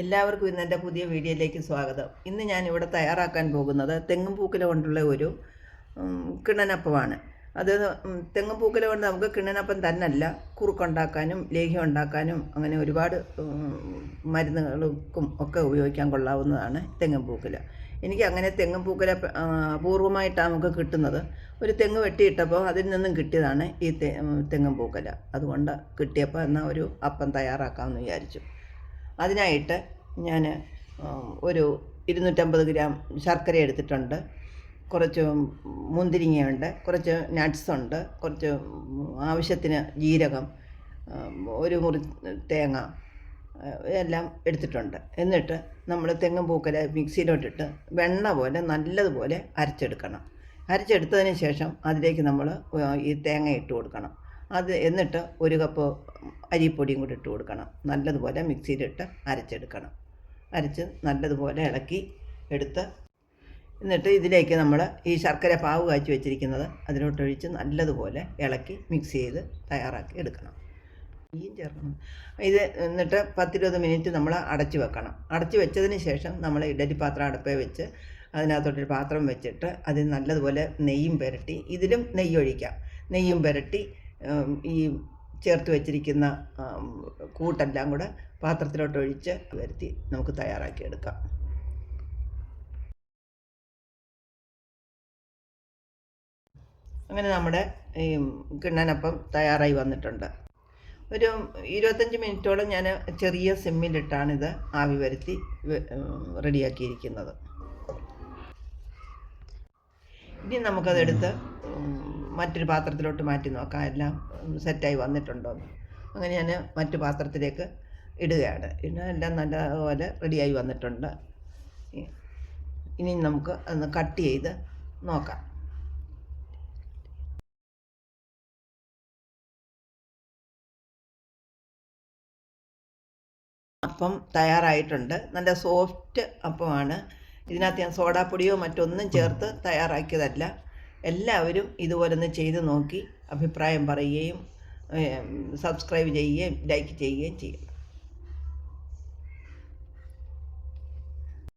എല്ലാവർക്കും ഇന്ന് എന്റെ പുതിയ വീഡിയോയിലേക്ക് സ്വാഗതം. ഇന്ന് ഞാൻ ഇവിടെ തയ്യാറാക്കാൻ പോകുന്നത് തെങ്ങും പൂക്കില കൊണ്ടുള്ള ഒരു കിണനപ്പമാണ്. അത് തെങ്ങും പൂക്കല കൊണ്ട് നമുക്ക് കിണ്ണനപ്പം തന്നല്ല കുറുക്കുണ്ടാക്കാനും ലേഹ്യം ഉണ്ടാക്കാനും അങ്ങനെ ഒരുപാട് മരുന്നുകൾക്കും ഒക്കെ ഉപയോഗിക്കാൻ കൊള്ളാവുന്നതാണ് തെങ്ങും പൂക്കില. എനിക്ക് അങ്ങനെ തെങ്ങും പൂക്കില അപൂർവമായിട്ടാണ് നമുക്ക് കിട്ടുന്നത്. ഒരു തെങ്ങ് വെട്ടിയിട്ടപ്പോൾ അതിൽ നിന്നും കിട്ടിയതാണ് ഈ തെങ്ങും പൂക്കല. അതുകൊണ്ട് കിട്ടിയപ്പോൾ എന്നാൽ ഒരു അപ്പം തയ്യാറാക്കാമെന്ന് വിചാരിച്ചു. അതിനായിട്ട് ഞാൻ ഒരു ഇരുന്നൂറ്റമ്പത് ഗ്രാം ശർക്കര എടുത്തിട്ടുണ്ട്. കുറച്ച് മുന്തിരിങ്ങയുണ്ട് കുറച്ച് നട്ട്സ് ഉണ്ട് കുറച്ച് ആവശ്യത്തിന് ജീരകം ഒരു മുറി തേങ്ങ എല്ലാം എടുത്തിട്ടുണ്ട്. എന്നിട്ട് നമ്മൾ തെങ്ങും പൂക്കല മിക്സിയിലോട്ടിട്ട് വെണ്ണ പോലെ നല്ലതുപോലെ അരച്ചെടുക്കണം. അരച്ചെടുത്തതിന് ശേഷം അതിലേക്ക് നമ്മൾ ഈ തേങ്ങ ഇട്ട് കൊടുക്കണം. അത് എന്നിട്ട് ഒരു കപ്പ് അരിപ്പൊടിയും കൂടി ഇട്ട് കൊടുക്കണം. നല്ലതുപോലെ മിക്സിയിലിട്ട് അരച്ചെടുക്കണം. അരച്ച് നല്ലതുപോലെ ഇളക്കി എടുത്ത് എന്നിട്ട് ഇതിലേക്ക് നമ്മൾ ഈ ശർക്കര പാവ് കാച്ചി വെച്ചിരിക്കുന്നത് അതിലോട്ടൊഴിച്ച് നല്ലതുപോലെ ഇളക്കി മിക്സ് ചെയ്ത് തയ്യാറാക്കി എടുക്കണം. നെയ്യും ചേർക്കണം. ഇത് എന്നിട്ട് പത്തിരുപത് മിനിറ്റ് നമ്മൾ അടച്ച് വെക്കണം. അടച്ച് വെച്ചതിന് ശേഷം നമ്മൾ ഇഡലി പാത്രം അടുപ്പേ വെച്ച് അതിനകത്തോട്ടൊരു പാത്രം വെച്ചിട്ട് അതിൽ നല്ലതുപോലെ നെയ്യും പുരട്ടി ഇതിലും നെയ്യ് ഒഴിക്കാം നെയ്യും പുരട്ടി ഈ ചേർത്ത് വെച്ചിരിക്കുന്ന കൂട്ടെല്ലാം കൂടെ പാത്രത്തിലോട്ട് ഒഴിച്ച് വരുത്തി നമുക്ക് തയ്യാറാക്കിയെടുക്കാം. അങ്ങനെ നമ്മുടെ ഈ കിണ്ണനപ്പം തയ്യാറായി വന്നിട്ടുണ്ട്. ഒരു ഇരുപത്തഞ്ച് മിനിറ്റോളം ഞാൻ ചെറിയ സിമ്മിലിട്ടാണിത് ആവി വരുത്തി റെഡിയാക്കിയിരിക്കുന്നത്. ഇനി നമുക്കതെടുത്ത് മറ്റൊരു പാത്രത്തിലോട്ട് മാറ്റി നോക്കാം. എല്ലാം സെറ്റായി വന്നിട്ടുണ്ടോ അങ്ങനെ ഞാൻ മറ്റു പാത്രത്തിലേക്ക് ഇടുകയാണ്. പിന്നെ എല്ലാം നല്ലപോലെ റെഡിയായി വന്നിട്ടുണ്ട്. ഇനി നമുക്ക് ഒന്ന് കട്ട് ചെയ്ത് നോക്കാം. അപ്പം തയ്യാറായിട്ടുണ്ട്. നല്ല സോഫ്റ്റ് അപ്പമാണ്. ഇതിനകത്ത് ഞാൻ സോഡാപ്പൊടിയോ മറ്റൊന്നും ചേർത്ത് തയ്യാറാക്കിയതല്ല. എല്ലാവരും ഇതുപോലെ ഒന്ന് ചെയ്ത് നോക്കി അഭിപ്രായം പറയുകയും സബ്സ്ക്രൈബ് ചെയ്യുകയും ലൈക്ക് ചെയ്യുകയും ചെയ്യും